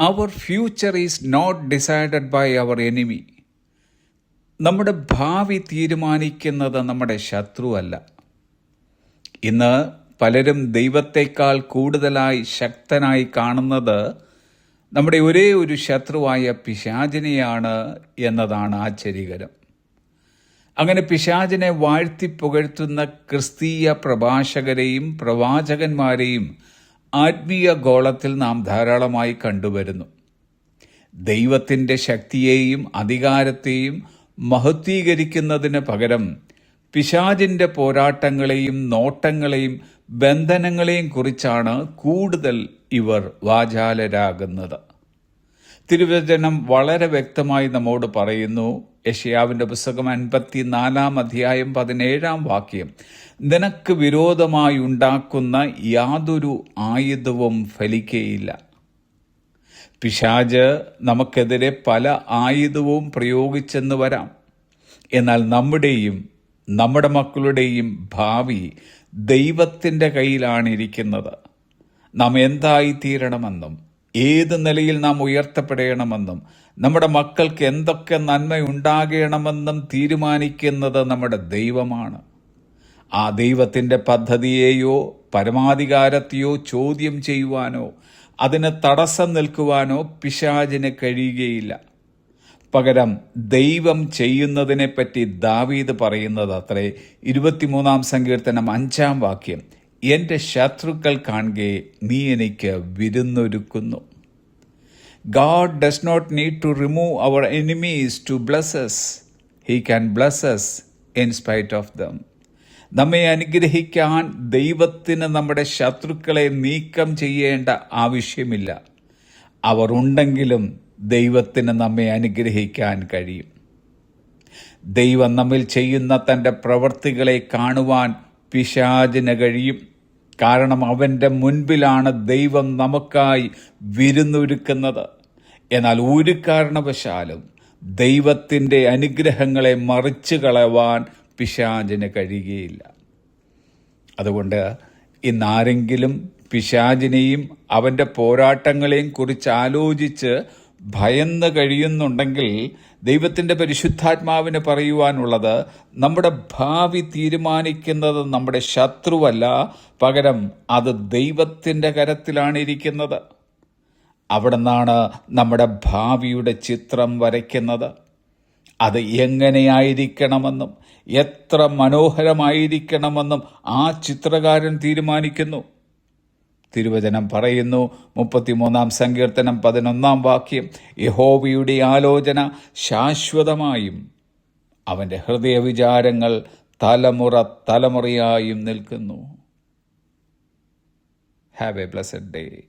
Our future is not decided by our enemy നമ്മുടെ ഭാവി തീരുമാനിക്കുന്നത് നമ്മുടെ ശത്രുവല്ല. ഇന്ന് പലരും ദൈവത്തെക്കാൾ കൂടുതലായി ശക്തനായി കാണുന്നത് നമ്മുടെ ഒരേ ഒരു ശത്രുവായ പിശാചിനെയാണ് എന്നതാണ് ആശ്ചര്യകരം. അങ്ങനെ പിശാചിനെ വാഴ്ത്തി പുകഴ്ത്തുന്ന ക്രിസ്തീയ പ്രഭാഷകരെയും പ്രവാചകന്മാരെയും ആത്മീയ ഗോളത്തിൽ നാം ധാരാളമായി കണ്ടുവരുന്നു. ദൈവത്തിന്റെ ശക്തിയെയും അധികാരത്തെയും മഹത്വീകരിക്കുന്നതിന് പകരം പിശാചിന്റെ പോരാട്ടങ്ങളെയും നോട്ടങ്ങളെയും ബന്ധനങ്ങളെയും കുറിച്ചാണ് കൂടുതൽ ഇവർ വാചാലരാകുന്നത്. തിരുവചനം വളരെ വ്യക്തമായി നമ്മോട് പറയുന്നു. യഷയാവിന്റെ പുസ്തകം അൻപത്തിനാലാം അധ്യായം പതിനേഴാം വാക്യം. നിനക്ക് വിരോധമായി ഉണ്ടാക്കുന്ന യാതൊരു ആയുധവും ഫലിക്കയില്ല. പിശാജ് നമുക്കെതിരെ പല ആയുധവും പ്രയോഗിച്ചെന്ന് വരാം. എന്നാൽ നമ്മുടെയും നമ്മുടെ മക്കളുടെയും ഭാവി ദൈവത്തിന്റെ കയ്യിലാണ് ഇരിക്കുന്നത്. നാം എന്തായി തീരണമെന്നും ഏത് നിലയിൽ നാം ഉയർത്തപ്പെടേണമെന്നും നമ്മുടെ മക്കൾക്ക് എന്തൊക്കെ നന്മയുണ്ടാകണമെന്നും തീരുമാനിക്കുന്നത് നമ്മുടെ ദൈവമാണ്. ആ ദൈവത്തിന്റെ പദ്ധതിയെയോ പരമാധികാരത്തെയോ ചോദ്യം ചെയ്യുവാനോ അതിന് തടസ്സം നിൽക്കുവാനോ പിശാചിന് കഴിയുകയില്ല. പകരം ദൈവം ചെയ്യുന്നതിനെപ്പറ്റി ദാവീദ് പറയുന്നത് അത്രേ. ഇരുപത്തിമൂന്നാം സങ്കീർത്തനം അഞ്ചാം വാക്യം. എന്റെ ശത്രുക്കൾ കാണുകെ നീ എനിക്ക് വിരുന്നൊരുക്കുന്നു. God does not need to remove our enemies to bless us he can bless us in spite of them നമ്മെ അനുഗ്രഹിക്കാൻ ദൈവത്തിന് നമ്മുടെ ശത്രുക്കളെ നീക്കം ചെയ്യേണ്ട ആവശ്യമില്ല. അവർ ഉണ്ടെങ്കിലും ദൈവത്തിന് നമ്മെ അനുഗ്രഹിക്കാൻ കഴിയും. ദൈവം നമ്മിൽ ചെയ്യുന്ന തന്റെ പ്രവൃത്തികളെ കാണുവാൻ പിശാചിന് കഴിയും. കാരണം അവന്റെ മുൻപിലാണ് ദൈവം നമുക്കായി വിരുന്നൊരുക്കുന്നത്. എന്നാൽ ഒരു കാരണവശാലും ദൈവത്തിന്റെ അനുഗ്രഹങ്ങളെ മറിച്ചു കളവാൻ പിശാചിന് കഴിയുകയില്ല. അതുകൊണ്ട് ഇന്നാരെങ്കിലും പിശാചിനെയും അവന്റെ പോരാട്ടങ്ങളെയും കുറിച്ച് ആലോചിച്ച് ഭയന്ന് കഴിയുന്നുണ്ടെങ്കിൽ ദൈവത്തിന്റെ പരിശുദ്ധാത്മാവിന് പറയുവാനുള്ളത് നമ്മുടെ ഭാവി തീരുമാനിക്കുന്നത് നമ്മുടെ ശത്രുവല്ല പകരം അത് ദൈവത്തിന്റെ കരത്തിലാണ് ഇരിക്കുന്നത്. നിന്നാണ് നമ്മുടെ ഭാവിയുടെ ചിത്രം വരയ്ക്കുന്നത്. അത് എങ്ങനെയായിരിക്കണമെന്നും എത്ര മനോഹരമായിരിക്കണമെന്നും ആ ചിത്രകാരൻ തീരുമാനിക്കുന്നു. തിരുവചനം പറയുന്നു. മുപ്പത്തിമൂന്നാം സങ്കീർത്തനം പതിനൊന്നാം വാക്യം. യഹോവയുടെ ആലോചന ശാശ്വതമായും അവന്റെ ഹൃദയവിചാരങ്ങൾ തലമുറ തലമുറയായും നിൽക്കുന്നു. Have A blessed day